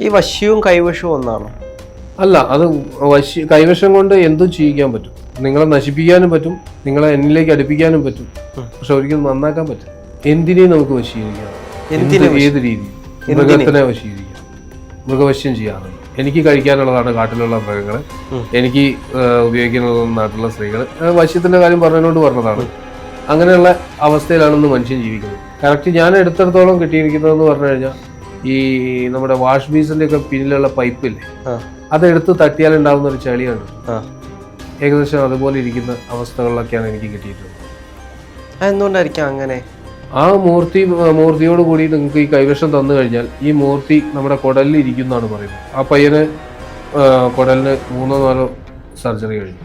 ഈ വശ്യവും കൈവശവും ഒന്നാണ്. അല്ല അത് വശ്യ കൈവശം കൊണ്ട് എന്തും ചെയ്യിക്കാൻ പറ്റും. നിങ്ങളെ നശിപ്പിക്കാനും പറ്റും നിങ്ങളെ എന്നിലേക്ക് അടുപ്പിക്കാനും പറ്റും. പക്ഷെ ഒരിക്കലും നന്നാക്കാൻ പറ്റും എന്തിനേയും നമുക്ക് വശീകരിക്കാം. ഏത് രീതി മൃഗത്തിനെ വശീകരിക്കാം. മൃഗവശ്യം ചെയ്യാറുണ്ട് എനിക്ക് കഴിക്കാനുള്ളതാണ് കാട്ടിലുള്ള മൃഗങ്ങൾ എനിക്ക് ഉപയോഗിക്കുന്നത് നാട്ടിലുള്ള സ്ത്രീകൾ വശ്യത്തിന്റെ കാര്യം പറഞ്ഞതുകൊണ്ട് പറഞ്ഞതാണ്. അങ്ങനെയുള്ള അവസ്ഥയിലാണ് ഇന്ന് മനുഷ്യൻ ജീവിക്കുന്നത്. കറക്റ്റ് ഞാൻ എടുത്തിടത്തോളം കിട്ടിയിരിക്കുന്നതെന്ന് പറഞ്ഞു കഴിഞ്ഞാൽ ഈ നമ്മുടെ വാഷ് ബീസിന്റെ ഒക്കെ പിന്നിലുള്ള പൈപ്പില്ലേ? അതെടുത്ത് തട്ടിയാൽ ഉണ്ടാകുന്ന ഒരു ചളിയാണ്. ഏകദേശം അതുപോലെ ഇരിക്കുന്ന അവസ്ഥകളിലൊക്കെയാണ് എനിക്ക് കിട്ടിയിട്ടുള്ളത്. അതെന്തുകൊണ്ടായിരിക്കാം അങ്ങനെ? ആ മൂർത്തി മൂർത്തിയോട് കൂടി നിങ്ങൾക്ക് ഈ കൈവശം തന്നു കഴിഞ്ഞാൽ ഈ മൂർത്തി നമ്മുടെ കുടലിൽ ഇരിക്കുന്നതാണ് പറയുന്നത്. ആ പയ്യന് കുടലിന് മൂന്നോ നാലോ സർജറി കഴിഞ്ഞു.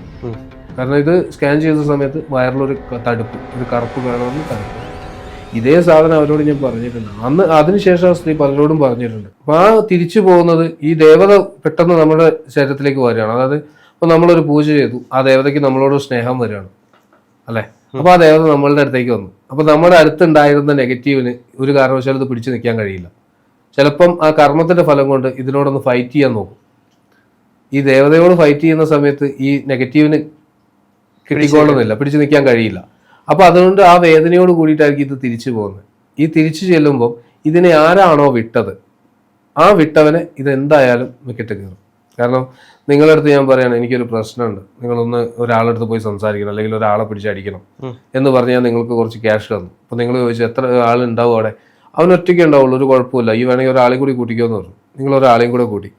കാരണം ഇത് സ്കാൻ ചെയ്ത സമയത്ത് വയറിലൊരു തടുപ്പ് ഒരു കറുപ്പ് കാണുമെന്ന് തടുപ്പ് ഇതേ സാധനം അവരോട് ഞാൻ പറഞ്ഞിട്ടുണ്ട്. അന്ന് അതിനുശേഷം ആ സ്ത്രീ പലരോടും പറഞ്ഞിട്ടുണ്ട്. അപ്പൊ ആ തിരിച്ചു പോകുന്നത് ഈ ദേവത പെട്ടെന്ന് നമ്മുടെ ശരീരത്തിലേക്ക് വരികയാണ്. അതായത് ഇപ്പൊ നമ്മളൊരു പൂജ ചെയ്തു ആ ദേവതയ്ക്ക് നമ്മളോട് സ്നേഹം വരികയാണ്. അല്ലെ? അപ്പൊ ആ ദേവത നമ്മളുടെ അടുത്തേക്ക് വന്നു. അപ്പൊ നമ്മുടെ അടുത്തുണ്ടായിരുന്ന നെഗറ്റീവിന് ഒരു കാരണവശാലും ഇത് പിടിച്ചു നിൽക്കാൻ കഴിയില്ല. ചിലപ്പം ആ കർമ്മത്തിന്റെ ഫലം കൊണ്ട് ഇതിനോടൊന്ന് ഫൈറ്റ് ചെയ്യാൻ നോക്കും. ഈ ദേവതയോട് ഫൈറ്റ് ചെയ്യുന്ന സമയത്ത് ഈ നെഗറ്റീവിന് കിട്ടിക്കൊള്ളുന്നില്ല പിടിച്ചു നിൽക്കാൻ കഴിയില്ല. അപ്പൊ അതുകൊണ്ട് ആ വേദനയോട് കൂടിയിട്ടായിരിക്കും ഇത് തിരിച്ചു പോകുന്നത്. ഈ തിരിച്ചു ചെല്ലുമ്പോൾ ഇതിനെ ആരാണോ വിട്ടത്? ആ വിട്ടവനെ ഇതെന്തായാലും വിക്കറ്റ് കയറും. കാരണം നിങ്ങളുടെ അടുത്ത് ഞാൻ പറയാണ് എനിക്കൊരു പ്രശ്നമുണ്ട്. നിങ്ങളൊന്ന് ഒരാളടുത്ത് പോയി സംസാരിക്കണം അല്ലെങ്കിൽ ഒരാളെ പിടിച്ചടിക്കണം. എന്ന് പറഞ്ഞാൽ നിങ്ങൾക്ക് കുറച്ച് ക്യാഷ് തന്നു. അപ്പൊ നിങ്ങൾ ചോദിച്ചു എത്ര ആളുണ്ടാവും അവിടെ? അവൻ ഒറ്റയ്ക്ക് ഉണ്ടാവുള്ളൂ ഒരു കുഴപ്പമില്ല. ഈ വേണമെങ്കിൽ ഒരാളെ കൂടി കൂട്ടിക്കോന്ന് പറഞ്ഞു. നിങ്ങൾ ഒരാളെയും കൂടെ കൂട്ടി.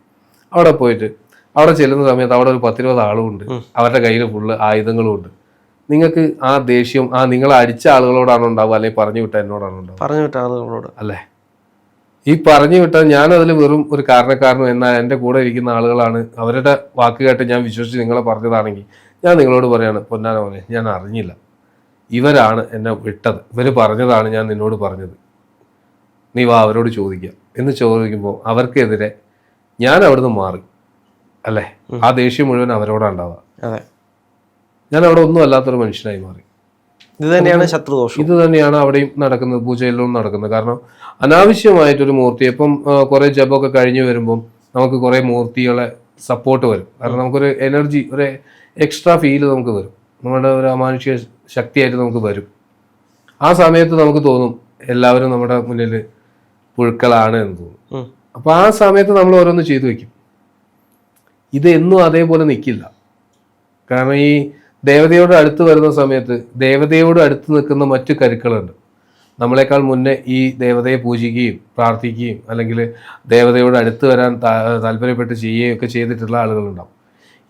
അവിടെ പോയിട്ട് അവിടെ ചെല്ലുന്ന സമയത്ത് അവിടെ ഒരു പത്തിരുപത് ആളും ഉണ്ട്. അവരുടെ കയ്യിൽ ഫുള്ള് ആയുധങ്ങളും ഉണ്ട്. നിങ്ങൾക്ക് ആ ദേഷ്യം ആ നിങ്ങൾ അടിച്ച ആളുകളോടാണ് ഉണ്ടാവുക? അല്ലെങ്കിൽ പറഞ്ഞു വിട്ട എന്നോടാണ് ഉണ്ടാവുക? പറഞ്ഞു വിട്ട ആളുകളോട്. അല്ലേ? ഈ പറഞ്ഞു വിട്ട ഞാൻ അതിൽ വെറും ഒരു കാരണക്കാരനും എന്നാൽ എന്റെ കൂടെ ഇരിക്കുന്ന ആളുകളാണ്. അവരുടെ വാക്ക് കേട്ട് ഞാൻ വിശ്വസിച്ച് നിങ്ങളെ പറഞ്ഞതാണെങ്കിൽ ഞാൻ നിങ്ങളോട് പറയാണ് പൊന്നാന ഞാൻ അറിഞ്ഞില്ല. ഇവരാണ് എന്നെ വിട്ടത്. ഇവർ പറഞ്ഞതാണ് ഞാൻ നിന്നോട് പറഞ്ഞത്. നീ വാ അവരോട് ചോദിക്കുക എന്ന് ചോദിക്കുമ്പോൾ അവർക്കെതിരെ ഞാൻ അവിടുന്ന് മാറി. അല്ലേ? ആ ദേഷ്യം മുഴുവൻ അവരോടാണ് ഉണ്ടാവുക. അതെ. ഞാൻ അവിടെ ഒന്നും അല്ലാത്തൊരു മനുഷ്യനായി മാറി. ഇത് തന്നെയാണ് ശത്രുദോഷം. ഇത് തന്നെയാണ് അവിടെയും നടക്കുന്നത് പൂജയിലും നടക്കുന്നത്. കാരണം അനാവശ്യമായിട്ടൊരു മൂർത്തി ഇപ്പം കുറെ ജപമൊക്കെ കഴിഞ്ഞു വരുമ്പം നമുക്ക് കുറെ മൂർത്തികളെ സപ്പോർട്ട് വരും. കാരണം നമുക്കൊരു എനർജി ഒരു എക്സ്ട്രാ ഫീൽ നമുക്ക് വരും. നമ്മുടെ ഒരു അമാനുഷിക ശക്തിയായിട്ട് നമുക്ക് വരും. ആ സമയത്ത് നമുക്ക് തോന്നും എല്ലാവരും നമ്മുടെ മുന്നിൽ പുഴുക്കളാണ് എന്ന് തോന്നും. ഉം. അപ്പൊ ആ സമയത്ത് നമ്മൾ ഓരോന്ന് ചെയ്തു വെക്കും ഇത് എന്നും അതേപോലെ നിൽക്കില്ല കാരണം ഈ ദേവതയോട് അടുത്ത് വരുന്ന സമയത്ത് ദേവതയോട് അടുത്ത് നിൽക്കുന്ന മറ്റു കരുക്കളുണ്ട്. നമ്മളെക്കാൾ മുന്നേ ഈ ദേവതയെ പൂജിക്കുകയും പ്രാർത്ഥിക്കുകയും അല്ലെങ്കിൽ ദേവതയോട് അടുത്ത് വരാൻ താല്പര്യപ്പെട്ട് ചെയ്യുകയും ഒക്കെ ചെയ്തിട്ടുള്ള ആളുകളുണ്ടാവും.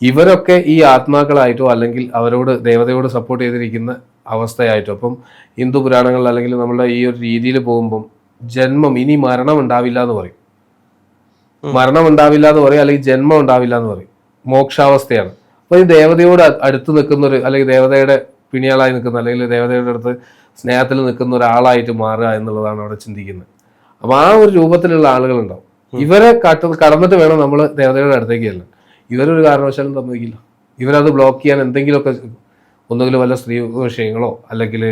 ഇവരൊക്കെ ഈ ആത്മാക്കളായിട്ടോ അല്ലെങ്കിൽ അവരോട് ദേവതയോട് സപ്പോർട്ട് ചെയ്തിരിക്കുന്ന അവസ്ഥയായിട്ടോ അപ്പം ഹിന്ദു പുരാണങ്ങളിൽ അല്ലെങ്കിൽ നമ്മളുടെ ഈ ഒരു രീതിയിൽ പോകുമ്പം ജന്മം ഇനി മരണം ഉണ്ടാവില്ല എന്ന് പറയും. മരണം ഉണ്ടാവില്ല എന്ന് പറയും അല്ലെങ്കിൽ ജന്മം ഉണ്ടാവില്ല എന്ന് പറയും. മോക്ഷാവസ്ഥയാണ്. അപ്പൊ ഈ ദേവതയോട് അടുത്ത് നിൽക്കുന്ന ഒരു അല്ലെങ്കിൽ ദേവതയുടെ പിണിയാളായി നിൽക്കുന്ന അല്ലെങ്കിൽ ദേവതയുടെ അടുത്ത് സ്നേഹത്തിൽ നിൽക്കുന്ന ഒരാളായിട്ട് മാറുക എന്നുള്ളതാണ് അവിടെ ചിന്തിക്കുന്നത്. അപ്പൊ ആ ഒരു രൂപത്തിലുള്ള ആളുകളുണ്ടാവും. ഇവരെ കട്ട് കടന്നിട്ട് വേണം നമ്മൾ ദേവതയുടെ അടുത്തേക്ക് ചെല്ലാൻ. ഇവരൊരു കാരണവശാലും സമ്മതിക്കില്ല ഇവരത് ബ്ലോക്ക് ചെയ്യാൻ എന്തെങ്കിലുമൊക്കെ ഒന്നുകിൽ വല്ല സ്ത്രീ വിഷയങ്ങളോ അല്ലെങ്കിൽ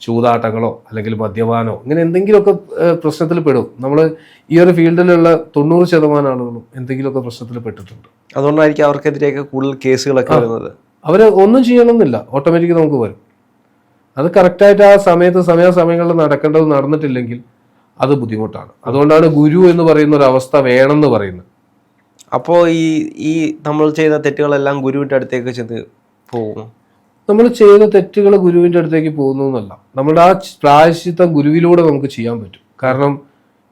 ചൂതാട്ടങ്ങളോ അല്ലെങ്കിൽ മദ്യപാനോ ഇങ്ങനെ എന്തെങ്കിലുമൊക്കെ പ്രശ്നത്തിൽ പെടും. നമ്മൾ ഈ ഒരു ഫീൽഡിലുള്ള തൊണ്ണൂറ് ശതമാനം ആളുകളും എന്തെങ്കിലുമൊക്കെ പ്രശ്നത്തിൽ പെട്ടിട്ടുണ്ട്. അതുകൊണ്ടായിരിക്കും അവർക്കെതിരെയൊക്കെ കൂടുതൽ കേസുകളൊക്കെ വരുന്നത്. അവർ ഒന്നും ചെയ്യണമെന്നില്ല. ഓട്ടോമാറ്റിക് നമുക്ക് വരും. അത് കറക്റ്റായിട്ട് ആ സമയത്ത് സമയാസമയങ്ങളിൽ നടക്കേണ്ടത് നടന്നിട്ടില്ലെങ്കിൽ അത് ബുദ്ധിമുട്ടാണ്. അതുകൊണ്ടാണ് ഗുരു എന്ന് പറയുന്ന ഒരു അവസ്ഥ വേണമെന്ന് പറയുന്നത്. അപ്പോൾ ഈ ഈ നമ്മൾ ചെയ്ത തെറ്റുകളെല്ലാം ഗുരുവിന്റെ അടുത്തേക്ക് ചെന്ന് പോകും. നമ്മൾ ചെയ്ത തെറ്റുകൾ ഗുരുവിന്റെ അടുത്തേക്ക് പോകുന്നു എന്നല്ല. നമ്മുടെ ആ പ്രായശ്ചിത്തം ഗുരുവിലൂടെ നമുക്ക് ചെയ്യാൻ പറ്റും. കാരണം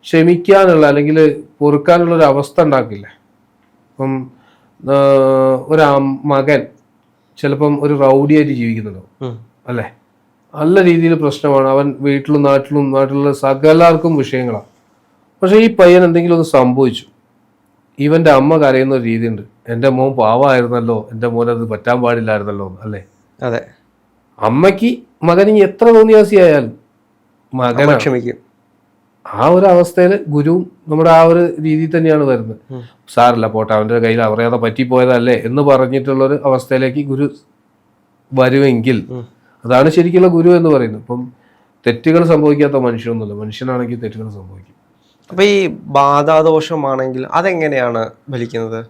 ക്ഷമിക്കാനുള്ള അല്ലെങ്കിൽ പൊറുക്കാനുള്ള ഒരു അവസ്ഥ ഉണ്ടാക്കില്ലേ? ഇപ്പം ഒരു മകൻ ചിലപ്പം ഒരു റൗഡിയായിട്ട് ജീവിക്കുന്നുണ്ടാവും. അല്ലേ? നല്ല രീതിയിൽ പ്രശ്നമാണ്. അവൻ വീട്ടിലും നാട്ടിലും നാട്ടിലുള്ള സകലാർക്കും വിഷയങ്ങളാണ്. പക്ഷേ ഈ പയ്യൻ എന്തെങ്കിലും ഒന്ന് സംഭവിച്ചു. ഇവന്റെ അമ്മ കരയുന്ന ഒരു രീതിയുണ്ട്. എന്റെ മോൻ പാവമായിരുന്നല്ലോ. എന്റെ മോൻ അത് പറ്റാൻ പാടില്ലായിരുന്നല്ലോ അല്ലേ? അതെ. അമ്മയ്ക്ക് മകൻ ഇനി എത്ര തോന്നിയാസിയായാലും മകൻ ക്ഷമിക്കും. ആ ഒരു അവസ്ഥയിൽ ഗുരുവും നമ്മുടെ ആ ഒരു രീതിയിൽ തന്നെയാണ് വരുന്നത്. സാറില്ല പോട്ടെ അവന്റെ കയ്യിൽ അറിയാതെ പറ്റിപ്പോയതല്ലേ എന്ന് പറഞ്ഞിട്ടുള്ള ഒരു അവസ്ഥയിലേക്ക് ഗുരു വരുമെങ്കിൽ അതാണ് ശരിക്കുള്ള ഗുരു എന്ന് പറയുന്നത്. ഇപ്പം തെറ്റുകൾ സംഭവിക്കാത്ത മനുഷ്യനൊന്നുമില്ല. മനുഷ്യനാണെങ്കിൽ തെറ്റുകൾ സംഭവിക്കും. അപ്പൊ ഈ ബാധാദോഷമാണെങ്കിൽ അതെങ്ങനെയാണ് ഫലിക്കുന്നത്?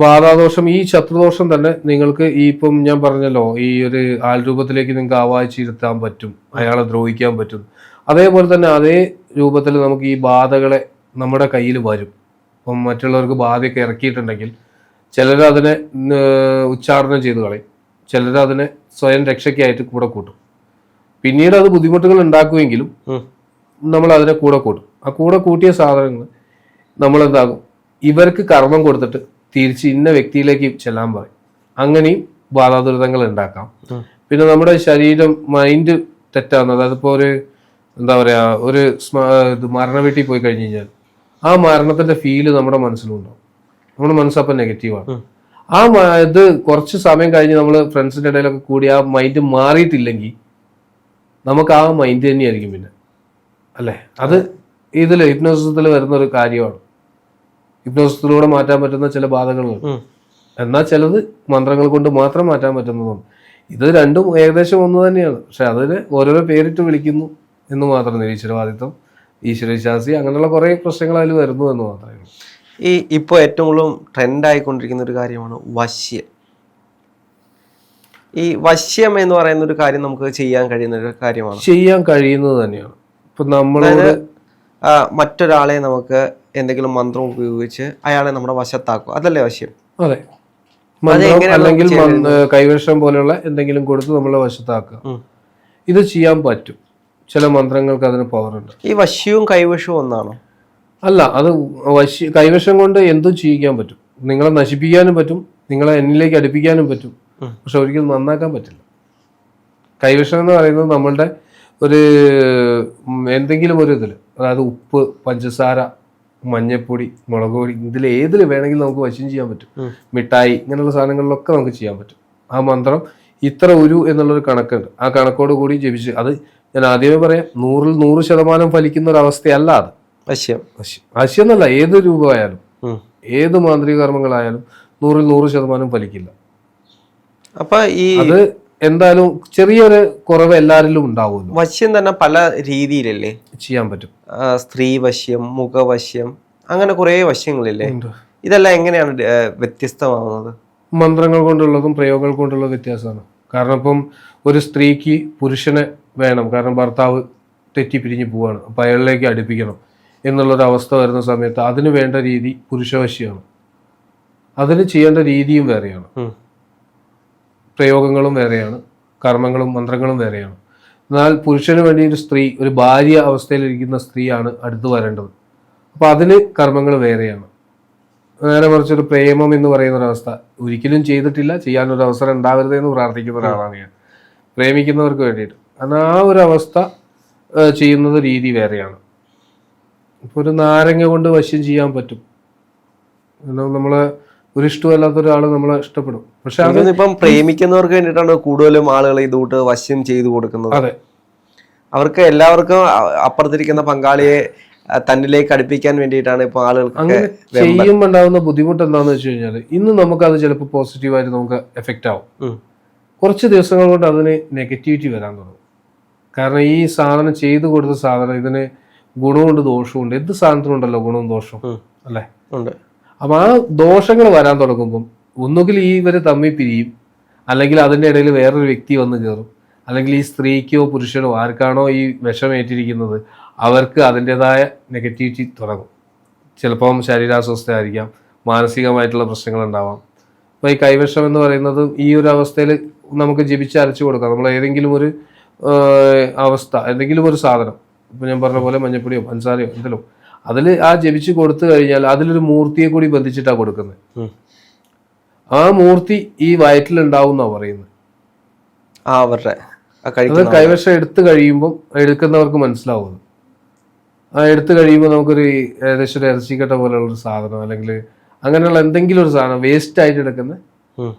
ബാധാദോഷം ഈ ശത്രുദോഷം തന്നെ നിങ്ങൾക്ക് ഈ ഇപ്പം ഞാൻ പറഞ്ഞല്ലോ ഈ ഒരു ആൽരൂപത്തിലേക്ക് നിങ്ങൾക്ക് ആവാഹിച്ചിരുത്താൻ പറ്റും അയാളെ ദ്രോഹിക്കാൻ പറ്റും. അതേപോലെ തന്നെ അതേ രൂപത്തിൽ നമുക്ക് ഈ ബാധകളെ നമ്മുടെ കയ്യിൽ വരും. ഇപ്പം മറ്റുള്ളവർക്ക് ബാധയൊക്കെ ഇറക്കിയിട്ടുണ്ടെങ്കിൽ ചിലരതിനെ ഉച്ചാടനം ചെയ്ത് കളയും. ചിലരതിനെ സ്വയം രക്ഷയ്ക്കായിട്ട് കൂടെ കൂട്ടും. പിന്നീട് അത് ബുദ്ധിമുട്ടുകൾ ഉണ്ടാക്കുമെങ്കിലും. നമ്മൾ അതിനെ കൂടെ കൂട്ടും. ആ കൂടെ കൂട്ടിയ സാധനങ്ങൾ നമ്മൾ എന്താകും? ഇവർക്ക് കർമ്മം കൊടുത്തിട്ട് തിരിച്ച് ഇന്ന വ്യക്തിയിലേക്ക് ചെല്ലാൻ പറയും. അങ്ങനെയും ബാധാദുരിതങ്ങൾ ഉണ്ടാക്കാം. പിന്നെ നമ്മുടെ ശരീരം മൈൻഡ് തെറ്റാവുന്നത് അതായത് ഇപ്പോൾ ഒരു എന്താ പറയാ ഒരു മരണ വീട്ടിൽ പോയി കഴിഞ്ഞ് കഴിഞ്ഞാൽ ആ മരണത്തിന്റെ ഫീൽ നമ്മുടെ മനസ്സിലുണ്ടാവും. നമ്മുടെ മനസ്സപ്പം നെഗറ്റീവാണ്. ആ ഇത് കുറച്ച് സമയം കഴിഞ്ഞ് നമ്മൾ ഫ്രണ്ട്സിന്റെ ഇടയിലൊക്കെ കൂടി ആ മൈൻഡ് മാറിയിട്ടില്ലെങ്കിൽ നമുക്ക് ആ മൈൻഡ് തന്നെയായിരിക്കും പിന്നെ. അല്ലേ? അത് ഇതിൽ ഹിപ്നോസിസത്തിൽ വരുന്ന ഒരു കാര്യമാണ്. ഹിപ്നോസിസിലൂടെ മാറ്റാൻ പറ്റുന്ന ചില ബാധകളുണ്ട്. എന്നാൽ ചിലത് മന്ത്രങ്ങൾ കൊണ്ട് മാത്രം മാറ്റാൻ പറ്റുന്നതുണ്ട്. ഇത് രണ്ടും ഏകദേശം ഒന്ന് തന്നെയാണ്. പക്ഷെ അതിന് ഓരോരോ പേരിട്ട് വിളിക്കുന്നു എന്ന് മാത്രം നിരീശ്വരവാദിത്വം ഈശ്വരവിശ്വാസി അങ്ങനെയുള്ള കുറേ പ്രശ്നങ്ങൾ അതിൽ വരുന്നു എന്ന് മാത്രമേ ഈ ഇപ്പോൾ ഏറ്റവും കൂടുതൽ ട്രെൻഡ് ആയിക്കൊണ്ടിരിക്കുന്ന ഒരു കാര്യമാണ് വശ്യം. ഈ വശ്യം എന്ന് പറയുന്ന ഒരു കാര്യം നമുക്ക് ചെയ്യാൻ കഴിയുന്ന ഒരു കാര്യമാണ്. ചെയ്യാൻ കഴിയുന്നത് തന്നെയാണ്. ഇപ്പൊ നമ്മളോട് മറ്റൊരാളെ നമുക്ക് എന്തെങ്കിലും മന്ത്രം ഉപയോഗിച്ച് അയാളെ നമ്മുടെ വശത്താക്കും അതല്ലേ വശ്യം അതെ. അല്ലെങ്കിൽ കൈവശം പോലെയുള്ള എന്തെങ്കിലും കൊടുത്ത് നമ്മളെ വശത്താക്കുക. ഇത് ചെയ്യാൻ പറ്റും. ചില മന്ത്രങ്ങൾക്ക് അതിന് പവർ ഉണ്ട്. ഈ വശ്യവും കൈവശവും ഒന്നാണോ? അല്ല അത് വശ്യ കൈവശം കൊണ്ട് എന്തും ചെയ്യിക്കാൻ പറ്റും? നിങ്ങളെ നശിപ്പിക്കാനും പറ്റും. നിങ്ങളെ എന്നിലേക്ക് അടുപ്പിക്കാനും പറ്റും. പക്ഷെ ഒരിക്കലും നന്നാക്കാൻ പറ്റില്ല. കൈവശം എന്ന് പറയുന്നത് നമ്മളുടെ ഒരു എന്തെങ്കിലും ഒരു ഇതിൽ അതായത് ഉപ്പ് പഞ്ചസാര മഞ്ഞപ്പൊടി മുളക് പൊടി ഇതിൽ ഏതിൽ വേണമെങ്കിലും നമുക്ക് വശം ചെയ്യാൻ പറ്റും. മിഠായി ഇങ്ങനെയുള്ള സാധനങ്ങളിലൊക്കെ നമുക്ക് ചെയ്യാൻ പറ്റും. ആ മന്ത്രം ഇത്ര ഒരു എന്നുള്ളൊരു കണക്കുണ്ട്. ആ കണക്കോട് കൂടി ജപിച്ച് അത് ഞാൻ ആദ്യമേ പറയാം നൂറിൽ നൂറ് ശതമാനം ഫലിക്കുന്ന ഒരു അവസ്ഥയല്ല അത്. അശ്യം. അശ്യം. അശ്യം എന്നല്ല ഏത് രൂപമായാലും. ഏത് മാന്ത്രിക കർമ്മങ്ങളായാലും നൂറിൽ നൂറ് ശതമാനം ഫലിക്കില്ല. അപ്പൊ ഈ അത് എന്തായാലും ചെറിയൊരു കുറവ് എല്ലാവരിലും ഉണ്ടാവുമല്ലോ. വശ്യം തന്നെ പല രീതിയിലല്ലേ? ചെയ്യാൻ പറ്റും. ആ, സ്ത്രീ വശ്യം മുഖവശ്യം അങ്ങനെ കുറേ വശ്യങ്ങളില്ലേ ഇതെല്ലാം എങ്ങനെയാണ് ഡ- വ്യത്യസ്തമാവുന്നത്? മന്ത്രങ്ങൾ കൊണ്ടുള്ളതും പ്രയോഗങ്ങൾ കൊണ്ടുള്ള വ്യത്യാസമാണ്. കാരണം ഇപ്പം ഒരു സ്ത്രീക്ക് പുരുഷനെ വേണം. കാരണം ഭർത്താവ് തെറ്റി തെറ്റിപ്പിരിഞ്ഞ് പോവാണ്. അപ്പം അയാളിലേക്ക് അടുപ്പിക്കണം എന്നുള്ളൊരു അവസ്ഥ വരുന്ന സമയത്ത് അതിന് വേണ്ട രീതി പുരുഷവശിയാണ്. അതിന് ചെയ്യേണ്ട രീതിയും വേറെയാണ്. ഉം. പ്രയോഗങ്ങളും വേറെയാണ്. കർമ്മങ്ങളും മന്ത്രങ്ങളും വേറെയാണ്. എന്നാൽ പുരുഷന് വേണ്ടി ഒരു സ്ത്രീ ഒരു ഭാര്യ അവസ്ഥയിലിരിക്കുന്ന സ്ത്രീയാണ് അടുത്ത് വരേണ്ടത്. അപ്പോൾ അതിന് കർമ്മങ്ങൾ വേറെയാണ്. നേരെ മറിച്ചൊരു പ്രേമം എന്ന് പറയുന്ന ഒരവസ്ഥ ഒരിക്കലും ചെയ്തിട്ടില്ല. ചെയ്യാനൊരു അവസരം ഉണ്ടാവരുത് എന്ന് പ്രാർത്ഥിക്കുന്ന ഒരാളാണ് ഞാൻ. പ്രേമിക്കുന്നവർക്ക് വേണ്ടിയിട്ട്. കാരണം ആ ഒരു അവസ്ഥ ചെയ്യുന്നത് രീതി വേറെയാണ്. ഇപ്പോൾ ഒരു നാരങ്ങ കൊണ്ട് വശ്യം ചെയ്യാൻ പറ്റും. നമ്മളെ ഒരു ഇഷ്ടമല്ലാത്ത ഒരാൾ നമ്മളെ ഇഷ്ടപ്പെടും. പക്ഷെ ഇപ്പം പ്രേമിക്കുന്നവർക്ക് വേണ്ടിയിട്ടാണ് കൂടുതലും ആളുകൾ ഇതുകൂട്ട് വശ്യം ചെയ്തു കൊടുക്കുന്നത്. അതെ. അവർക്ക് എല്ലാവർക്കും അപ്പുറത്തിരിക്കുന്ന പങ്കാളിയെ തന്നിലേക്ക് അടുപ്പിക്കാൻ വേണ്ടിയിട്ടാണ് ഇപ്പൊ ആളുകൾക്ക് അങ്ങനെ ചെയ്യുമ്പോൾ ഉണ്ടാകുന്ന ബുദ്ധിമുട്ട് എന്താണെന്ന് വെച്ച് കഴിഞ്ഞാൽ ഇന്ന് നമുക്ക് അത് ചിലപ്പോൾ പോസിറ്റീവായിട്ട് നമുക്ക് എഫക്റ്റ് ആവും. കുറച്ച് ദിവസങ്ങൾ കൊണ്ട് അതിന് നെഗറ്റിവിറ്റി വരാൻ തുടങ്ങും. കാരണം ഈ സാധനം ചെയ്തു കൊടുത്ത സാധനം ഇതിന് ഗുണമുണ്ട് ദോഷമുണ്ട്. എന്ത് സാധനത്തിനുണ്ടല്ലോ ഗുണവും ദോഷവും? അല്ലേ? ഉണ്ട്. അപ്പൊ ആ ദോഷങ്ങൾ വരാൻ തുടങ്ങുമ്പം ഒന്നുകിൽ ഈ ഇവർ തമ്മിൽ പിരിയും അല്ലെങ്കിൽ അതിന്റെ ഇടയിൽ വേറൊരു വ്യക്തി വന്ന് കയറും അല്ലെങ്കിൽ ഈ സ്ത്രീക്കോ പുരുഷനോ ആർക്കാണോ ഈ വിഷമേറ്റിരിക്കുന്നത് അവർക്ക് അതിന്റെതായ നെഗറ്റിവിറ്റി തുടങ്ങും. ചിലപ്പം ശരീരാസ്വസ്ഥ ആയിരിക്കാം മാനസികമായിട്ടുള്ള പ്രശ്നങ്ങൾ ഉണ്ടാവാം അപ്പോൾ ഈ കൈവിഷം എന്ന് പറയുന്നത് ഈ ഒരു അവസ്ഥയിൽ നമുക്ക് ജപിച്ച് അരച്ചു കൊടുക്കാം. നമ്മൾ ഏതെങ്കിലും ഒരു അവസ്ഥ എന്തെങ്കിലും ഒരു സാധനം ഇപ്പം ഞാൻ പറഞ്ഞ പോലെ മഞ്ഞപ്പൊടിയോ പഞ്ചസാരയോ എന്തെങ്കിലും അതിൽ ആ ജപിച്ച് കൊടുത്തു കഴിഞ്ഞാൽ അതിലൊരു മൂർത്തിയെ കൂടി ബന്ധിച്ചിട്ടാണ് കൊടുക്കുന്നത്. ആ മൂർത്തി ഈ വയറ്റിലുണ്ടാവും എന്നാണ് പറയുന്നത്. ആ അവരുടെ അത് കൈവശം എടുത്തു കഴിയുമ്പോൾ എടുക്കുന്നവർക്ക് മനസ്സിലാവും ആ എടുത്തു കഴിയുമ്പോൾ നമുക്കൊരു ഏകദേശം ഒരു ഇറച്ചിക്കട്ട പോലെയുള്ള ഒരു സാധനം അല്ലെങ്കിൽ അങ്ങനെയുള്ള എന്തെങ്കിലും ഒരു സാധനം വേസ്റ്റ് ആയിട്ട് എടുക്കുന്നത്.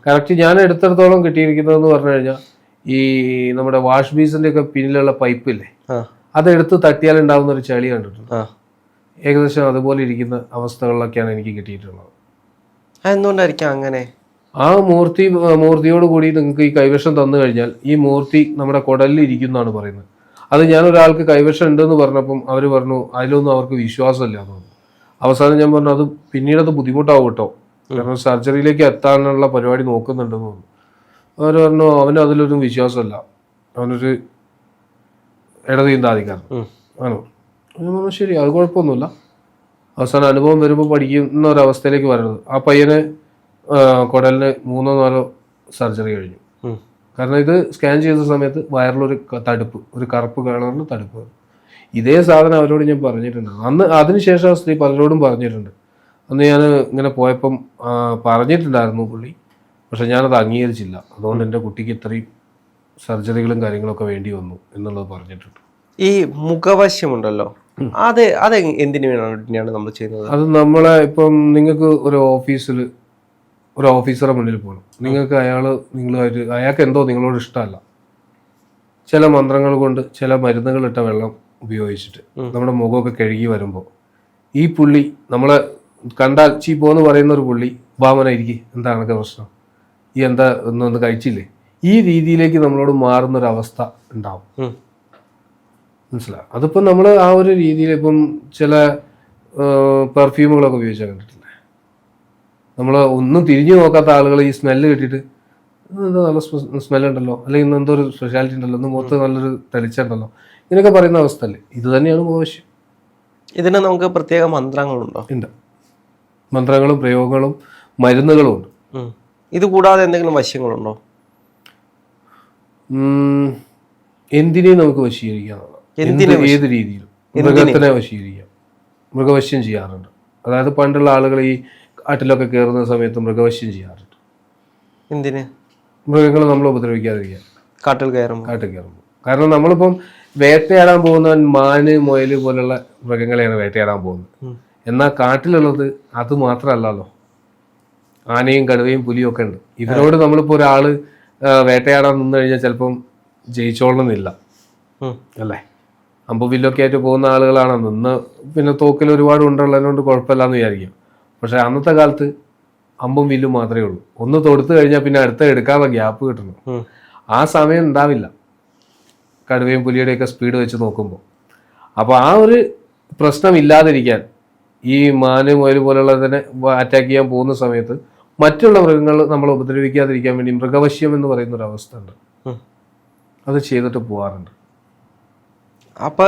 കറക്റ്റ് ഞാൻ എടുത്തിടത്തോളം കിട്ടിയിരിക്കുന്നതെന്ന് പറഞ്ഞു കഴിഞ്ഞാൽ ഈ നമ്മുടെ വാഷ് ബീസിന്റെ ഒക്കെ പിന്നിലുള്ള പൈപ്പ് ഇല്ലേ? അതെടുത്ത് തട്ടിയാൽ ഉണ്ടാവുന്ന ഒരു ചളി കണ്ടിട്ടുണ്ട്. ഏകദേശം അതുപോലെ ഇരിക്കുന്ന അവസ്ഥകളിലൊക്കെയാണ് എനിക്ക് കിട്ടിയിട്ടുള്ളത്. എന്തുകൊണ്ടായിരിക്കും അങ്ങനെ? ആ മൂർത്തി മൂർത്തിയോട് കൂടി നിങ്ങൾക്ക് ഈ കൈവശം തന്നു കഴിഞ്ഞാൽ ഈ മൂർത്തി നമ്മുടെ കുടലിൽ ഇരിക്കുന്നതാണ് പറയുന്നത്. അത് ഞാൻ ഒരാൾക്ക് കൈവശം ഉണ്ടെന്ന് പറഞ്ഞപ്പം അവർ പറഞ്ഞു അതിലൊന്നും അവർക്ക് വിശ്വാസമല്ല എന്ന് പറഞ്ഞു. അവസാനം ഞാൻ പറഞ്ഞു അത് പിന്നീട് അത് ബുദ്ധിമുട്ടാവും കേട്ടോ. കാരണം സർജറിയിലേക്ക് എത്താനുള്ള പരിപാടി നോക്കുന്നുണ്ടെന്ന് പറഞ്ഞു. അവർ പറഞ്ഞു അവന് അതിലൊന്നും വിശ്വാസമല്ല. അവനൊരു ഇടതീന്താധികാരം. ആണോ ഞാൻ പറഞ്ഞു ശരി അത് കുഴപ്പമൊന്നുമില്ല. അവസാന അനുഭവം വരുമ്പോൾ പഠിക്കുന്ന ഒരവസ്ഥയിലേക്ക് വരരുത്. ആ പയ്യന് കുടലിന് മൂന്നോ നാലോ സർജറി കഴിഞ്ഞു. കാരണം ഇത് സ്കാൻ ചെയ്ത സമയത്ത് വയറിലൊരു തടുപ്പ് ഒരു കറുപ്പ് കളറിന് തടുപ്പ് ഇതേ സാധനം അവരോട് ഞാൻ പറഞ്ഞിട്ടുണ്ട്. അന്ന് അതിനുശേഷം ആ സ്ത്രീ പലരോടും പറഞ്ഞിട്ടുണ്ട്. അന്ന് ഞാൻ ഇങ്ങനെ പോയപ്പം പറഞ്ഞിട്ടുണ്ടായിരുന്നു പുള്ളി. പക്ഷെ ഞാനത് അംഗീകരിച്ചില്ല. അതുകൊണ്ട് എന്റെ കുട്ടിക്ക് ഇത്രയും സർജറികളും കാര്യങ്ങളൊക്കെ വേണ്ടി വന്നു എന്നുള്ളത് പറഞ്ഞിട്ടുണ്ട്. ഈ മുഖവശ്യമുണ്ടല്ലോ. അത് അത് എന്തിനു വേണ്ടിയാണ് നമ്മൾ ചെയ്യുന്നത്? അത് നമ്മളെ ഇപ്പം നിങ്ങൾക്ക് ഒരു ഓഫീസിൽ ഒരു ഓഫീസറെ മുന്നിൽ പോകണം നിങ്ങൾക്ക് അയാൾ നിങ്ങളുമായിട്ട് അയാൾക്ക് എന്തോ നിങ്ങളോട് ഇഷ്ടമല്ല. ചില മന്ത്രങ്ങൾ കൊണ്ട് ചില മരുന്നുകൾ ഇട്ട വെള്ളം ഉപയോഗിച്ചിട്ട് നമ്മുടെ മുഖമൊക്കെ കഴുകി വരുമ്പോൾ ഈ പുള്ളി നമ്മളെ കണ്ടാൽ ചീപ്പോ എന്ന് പറയുന്ന ഒരു പുള്ളി വാമനായിരിക്കും എന്താണ് നിനക്ക് പ്രശ്നം? ഈ എന്താ ഒന്നും ഒന്ന് കഴിച്ചില്ലേ? ഈ രീതിയിലേക്ക് നമ്മളോട് മാറുന്ന ഒരു അവസ്ഥ ഉണ്ടാവും. മനസ്സിലാ മനസ്സിലാവും അതിപ്പം നമ്മൾ ആ ഒരു രീതിയിൽ ഇപ്പം ചില പെർഫ്യൂമുകളൊക്കെ ഉപയോഗിച്ചാൽ കണ്ടിട്ടില്ലേ? നമ്മൾ ഒന്നും തിരിഞ്ഞു നോക്കാത്ത ആളുകൾ ഈ സ്മെല്ല് കിട്ടിയിട്ട് "ഇത് എന്താ നല്ല സ്മെല്ലുണ്ടല്ലോ അല്ലെങ്കിൽ ഇന്ന് എന്തോ ഒരു സ്പെഷ്യാലിറ്റി ഉണ്ടല്ലോ. ഒന്ന് മുഖത്ത് നല്ലൊരു തെളിച്ചുണ്ടല്ലോ ഇങ്ങനെയൊക്കെ പറയുന്ന അവസ്ഥ അല്ലേ ഇത് തന്നെയാണ് മോശം. ഇതിന് നമുക്ക് പ്രത്യേക മന്ത്രങ്ങളുണ്ടോ? ഉണ്ട്. മന്ത്രങ്ങളും പ്രയോഗങ്ങളും മരുന്നുകളും ഉണ്ട്. ഇത് കൂടാതെ എന്തെങ്കിലും വശ്യങ്ങളുണ്ടോ? ഉം, എന്തിനേയും നമുക്ക് വശീകരിക്കാം ഏത് രീതിയിലും. മൃഗത്തിനെ വശീകരിക്കാം. മൃഗവശ്യം ചെയ്യാറുണ്ട്. അതായത് പണ്ടുള്ള ആളുകൾ ഈ കാട്ടിലൊക്കെ കയറുന്ന സമയത്ത് മൃഗവശ്യം ചെയ്യാറുണ്ട്. എന്തിന്? മൃഗങ്ങൾ നമ്മൾ ഉപദ്രവിക്കാതിരിക്കാൻ. കാട്ടിൽ കയറുമ്പോൾ. കാട്ടിൽ കയറുമ്പോൾ. കാരണം നമ്മളിപ്പം വേട്ടയാടാൻ പോകുന്ന മാന് മുയൽ പോലുള്ള മൃഗങ്ങളെയാണ് വേട്ടയാടാൻ പോകുന്നത്. എന്നാൽ കാട്ടിലുള്ളത് അത് മാത്രമല്ലല്ലോ. ആനയും കടുവയും പുലിയും ഒക്കെ ഉണ്ട്. ഇവരോട് നമ്മളിപ്പോൾ ഒരാൾ വേട്ടയാടാൻ നിന്ന് കഴിഞ്ഞാൽ ചിലപ്പം ജയിച്ചോളണമെന്നില്ല. അല്ലേ? അമ്പുവില്ലൊക്കെ ആയിട്ട് പോകുന്ന ആളുകളാണ്. നിന്ന് പിന്നെ തോക്കിൽ ഒരുപാട് ഉണ്ടുള്ളതിനോണ്ട് കുഴപ്പമില്ലാന്ന് വിചാരിക്കും. പക്ഷെ അന്നത്തെ കാലത്ത് അമ്പും വില്ലും മാത്രമേ ഉള്ളൂ. ഒന്ന് തൊടുത്തു കഴിഞ്ഞാൽ പിന്നെ അടുത്ത എടുക്കാതെ ഗ്യാപ്പ് കിട്ടണം. ആ സമയം ഉണ്ടാവില്ല. കടുവയും പുലിയുടെയൊക്കെ സ്പീഡ് വെച്ച് നോക്കുമ്പോൾ അപ്പോൾ ആ ഒരു പ്രശ്നം ഇല്ലാതിരിക്കാൻ ഈ മാന് മുയൽ പോലുള്ളതിനെ അറ്റാക്ക് ചെയ്യാൻ പോകുന്ന സമയത്ത് മറ്റുള്ള മൃഗങ്ങൾ നമ്മൾ ഉപദ്രവിക്കാതിരിക്കാൻ വേണ്ടി മൃഗവശ്യം എന്ന് പറയുന്ന ഒരു അവസ്ഥ ഉണ്ട്. അത് ചെയ്തിട്ട് പോകാറുണ്ട് അപ്പൊ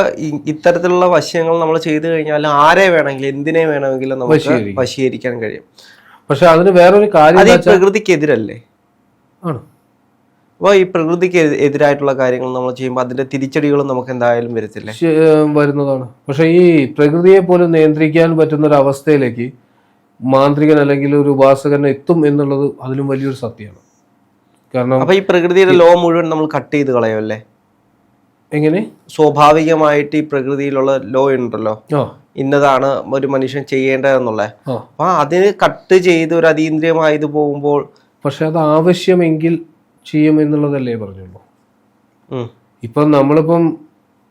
ഇത്തരത്തിലുള്ള വശ്യങ്ങൾ നമ്മൾ ചെയ്തു കഴിഞ്ഞാൽ ആരെ വേണമെങ്കിലും എന്തിനെ വേണമെങ്കിലും നമുക്ക് വശീകരിക്കാം. വശീകരിക്കാൻ കഴിയും. പക്ഷെ അതിന് വേറൊരു കാര്യം അത് പ്രകൃതിക്കെതിരല്ലേ? ആണ്. അപ്പോൾ ഈ പ്രകൃതിക്ക് എതിരായിട്ടുള്ള കാര്യങ്ങൾ നമ്മൾ ചെയ്യുമ്പോൾ അതിന്റെ തിരിച്ചടികളും നമുക്ക് എന്തായാലും വരത്തില്ലേ? വരുന്നതാണ്. പക്ഷെ ഈ പ്രകൃതിയെ പോലും നിയന്ത്രിക്കാൻ പറ്റുന്ന ഒരു അവസ്ഥയിലേക്ക് മാന്ത്രികൻ അല്ലെങ്കിൽ ഒരു ഉപാസകൻ എത്തും എന്നുള്ളത് അതിലും വലിയൊരു സത്യമാണ്. കാരണം അപ്പൊ ഈ പ്രകൃതിയുടെ ലോ മുഴുവൻ നമ്മൾ കട്ട് ചെയ്ത് കളയുമല്ലേ? എങ്ങനെ? സ്വാഭാവികമായിട്ട് ഈ പ്രകൃതിയിലുള്ള ലോ ഉണ്ടല്ലോ. ഇന്നതാണ് ഒരു മനുഷ്യൻ ചെയ്യേണ്ടതെന്നുള്ളത് അപ്പൊ അതിന് കട്ട് ചെയ്ത് ഒരു അതീന്ദ്രിയമായത് പോകുമ്പോൾ പക്ഷെ അത് ആവശ്യമെങ്കിൽ ചെയ്യും എന്നുള്ളതല്ലേ പറഞ്ഞുള്ളൂ. ഇപ്പം നമ്മളിപ്പം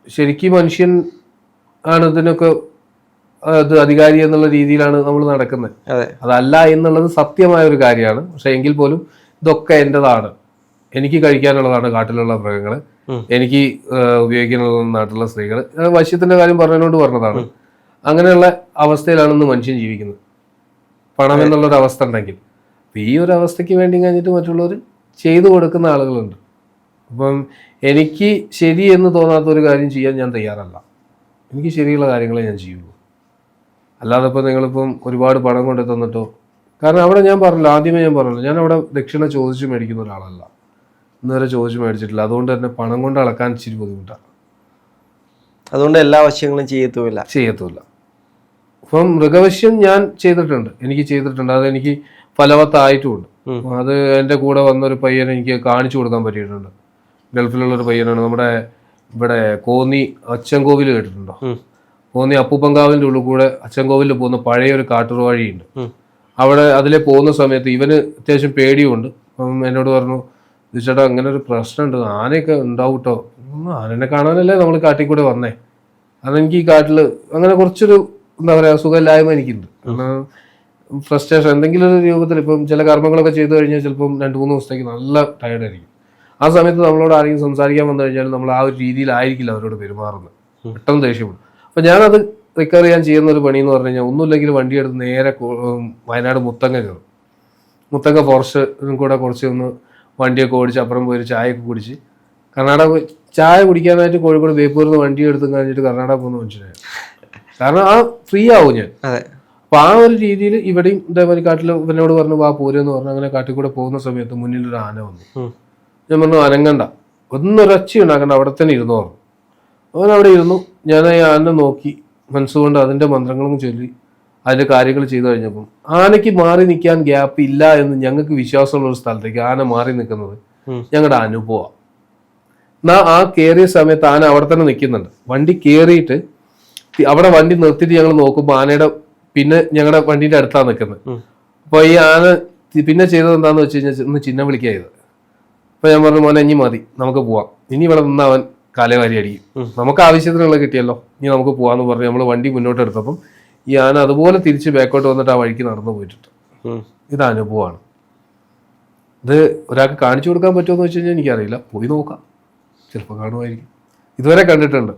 ശരിക്കും മനുഷ്യൻ ആണ് ഇതിനൊക്കെ അത് അധികാരി എന്നുള്ള രീതിയിലാണ് നമ്മൾ നടക്കുന്നത്. അതെ. അതല്ല എന്നുള്ളത് സത്യമായ ഒരു കാര്യമാണ്. പക്ഷെ എങ്കിൽ പോലും ഇതൊക്കെ എന്റെതാണ് എനിക്ക് കഴിക്കാനുള്ളതാണ് കാട്ടിലുള്ള മൃഗങ്ങൾ എനിക്ക് ഉപയോഗിക്കാനുള്ള നാട്ടിലുള്ള സ്ത്രീകൾ വശ്യത്തിന്റെ കാര്യം പറഞ്ഞതുകൊണ്ട് പറഞ്ഞതാണ്. അങ്ങനെയുള്ള അവസ്ഥയിലാണ് ഇന്ന് മനുഷ്യൻ ജീവിക്കുന്നത് പണം എന്നുള്ള ഒരു അവസ്ഥ ഉണ്ടെങ്കിൽ. അപ്പൊ ഈ ഒരു അവസ്ഥയ്ക്ക് വേണ്ടി കഴിഞ്ഞിട്ട് മറ്റുള്ളവർ ചെയ്തു കൊടുക്കുന്ന ആളുകളുണ്ട്. അപ്പം എനിക്ക് ശരി എന്ന് തോന്നാത്ത ഒരു കാര്യം ചെയ്യാൻ ഞാൻ തയ്യാറല്ല. എനിക്ക് ശരിയുള്ള കാര്യങ്ങളെ ഞാൻ ചെയ്യുള്ളൂ. അല്ലാതെ ഇപ്പം നിങ്ങളിപ്പം ഒരുപാട് പണം കൊണ്ടു തന്നിട്ടോ കാരണം അവിടെ ഞാൻ പറഞ്ഞല്ലോ ആദ്യമേ ഞാൻ പറഞ്ഞല്ലോ. ഞാൻ അവിടെ ദക്ഷിണ ചോദിച്ചു മേടിക്കുന്ന ഒരാളല്ല. ഇന്നുവരെ ചോദിച്ചു മേടിച്ചിട്ടില്ല. അതുകൊണ്ട് തന്നെ പണം കൊണ്ട് അളക്കാൻ ഇച്ചിരി ബുദ്ധിമുട്ടാണ് അതുകൊണ്ട് എല്ലാ വശങ്ങളും ചെയ്യത്തുമില്ല. ചെയ്യത്തുമില്ല. അപ്പം മൃഗവശ്യം ഞാൻ ചെയ്തിട്ടുണ്ട്. എനിക്ക് ചെയ്തിട്ടുണ്ട്. അത് എനിക്ക് ഫലവത്തായിട്ടുമുണ്ട്. അത് എന്റെ കൂടെ വന്നൊരു പയ്യനെ എനിക്ക് കാണിച്ചു കൊടുക്കാൻ പറ്റിയിട്ടുണ്ട്. ഗൾഫിലുള്ള ഒരു പയ്യനാണ്. നമ്മുടെ ഇവിടെ കോന്നി അച്ചൻകോവിൽ കേട്ടിട്ടുണ്ടോ. കോന്നി അപ്പുപങ്കാവിന്റെ ഉള്ളിൽ കൂടെ അച്ചൻകോവിലിൽ പോകുന്ന പഴയ ഒരു ഉം. അവിടെ അതിലെ പോകുന്ന സമയത്ത് ഇവന് അത്യാവശ്യം പേടിയുണ്ട്. അപ്പം എന്നോട് പറഞ്ഞു "ഇത് ചേട്ടാ അങ്ങനെ ഒരു പ്രശ്നമുണ്ട്. ആനയൊക്കെ ഉണ്ടാവും കേട്ടോ ആനനെ കാണാനല്ലേ നമ്മൾ കാട്ടിൽ കൂടെ വന്നേ. അതെനിക്ക് ഈ കാട്ടിൽ അങ്ങനെ കുറച്ചൊരു എന്താ പറയുക സുഖമില്ലായ്മ എനിക്കുണ്ട്. കാരണം ഫ്രസ്ട്രേഷൻ എന്തെങ്കിലും ഒരു രൂപത്തിൽ ഇപ്പം ചില കർമ്മങ്ങളൊക്കെ ചെയ്തു കഴിഞ്ഞാൽ ചിലപ്പം രണ്ട് മൂന്ന് ദിവസത്തേക്ക് നല്ല ടയർഡായിരിക്കും ആ സമയത്ത് നമ്മളോട് ആരെങ്കിലും സംസാരിക്കാൻ വന്നു കഴിഞ്ഞാൽ നമ്മൾ ആ ഒരു രീതിയിലായിരിക്കില്ല അവരോട് പെരുമാറുന്നത്. പെട്ടെന്ന് ദേഷ്യപ്പെടും. അപ്പം ഞാനത് റിക്കവർ ചെയ്യാൻ ചെയ്യുന്ന ഒരു പണി എന്ന് പറഞ്ഞു കഴിഞ്ഞാൽ ഒന്നുമില്ലെങ്കിൽ വണ്ടി എടുത്ത് നേരെ വയനാട് മുത്തങ്ങ കയറും. മുത്തങ്ങ ഫോറസ്റ്റ് കൂടെ കുറച്ച് ഒന്ന് വണ്ടിയൊക്കെ ഓടിച്ച് അപ്പുറം പോയി ചായയൊക്കെ കുടിച്ച് കർണാടക ചായ കുടിക്കാനായിട്ട് കോഴിക്കോട് ബേപ്പൂരിൽ നിന്ന് വണ്ടി എടുത്ത് കഴിഞ്ഞിട്ട് കർണാടക പോകുന്ന മനുഷ്യനാണ് കാരണം ആ ഫ്രീ ആവും ഞാൻ. അപ്പൊ ആ ഒരു രീതിയിൽ ഇവിടെയും ഇതേമാതിരി കാട്ടിൽ ഇവനോട് പറഞ്ഞു വാ പോരെന്ന് പറഞ്ഞു. അങ്ങനെ കാട്ടിൽ കൂടെ പോകുന്ന സമയത്ത് മുന്നിൽ ഒരു ആന വന്നു. ഞാൻ പറഞ്ഞു അനങ്ങണ്ട. ഒന്നൊരച്ചി ഉണ്ടാക്കണ്ട. അവിടെ തന്നെ ഇരുന്നു പറഞ്ഞു അവൻ അവിടെ ഇരുന്നു. ഞാൻ ഈ ആന നോക്കി. മനസ്സുകൊണ്ട് അതിന്റെ മന്ത്രങ്ങളും ചൊല്ലി. അതിന്റെ കാര്യങ്ങൾ ചെയ്തു കഴിഞ്ഞപ്പം ആനയ്ക്ക് മാറി നിൽക്കാൻ ഗ്യാപ്പ് ഇല്ല എന്ന് ഞങ്ങൾക്ക് വിശ്വാസമുള്ള ഒരു സ്ഥലത്തേക്ക് ആന മാറി നിൽക്കുന്നത് ഞങ്ങളുടെ അനുഭവം എന്നാ ആ കയറിയ സമയത്ത് ആന അവിടെ തന്നെ നിൽക്കുന്നുണ്ട്. വണ്ടി കയറിയിട്ട് അവിടെ വണ്ടി നിർത്തിയിട്ട് ഞങ്ങൾ നോക്കുമ്പോൾ ആനയുടെ പിന്നെ ഞങ്ങളുടെ വണ്ടിന്റെ അടുത്താണ് നിൽക്കുന്നത്. അപ്പോൾ അപ്പൊ ഈ ആന പിന്നെ ചെയ്തത് എന്താന്ന് വെച്ച് കഴിഞ്ഞാൽ ഒന്ന് ചിഹ്നം വിളിക്കായത് ചെയ്തത് അപ്പൊ ഞാൻ പറഞ്ഞു മോനെ ഇനി മതി നമുക്ക് പോവാം. ഇനി ഇവിടെ നിന്ന് അവൻ കാലവാരി അടിക്കും. നമുക്ക് ആവശ്യത്തിനുള്ള കിട്ടിയല്ലോ. ഇനി നമുക്ക് പോവാന്ന് പറഞ്ഞു നമ്മൾ വണ്ടി മുന്നോട്ട് എടുത്തപ്പം ഈ ആന അതുപോലെ തിരിച്ച് ബാക്കോട്ട് വന്നിട്ട് ആ വഴിക്ക് നടന്നു പോയിട്ടുണ്ട്. ഇത് അനുഭവമാണ്. ഇത് ഒരാൾക്ക് കാണിച്ചു കൊടുക്കാൻ പറ്റുമോ എന്ന് വെച്ച് കഴിഞ്ഞാൽ എനിക്കറിയില്ല. പോയി നോക്കാം. ചിലപ്പോൾ കാണുമായിരിക്കും. ഇതുവരെ കണ്ടിട്ടുണ്ട്.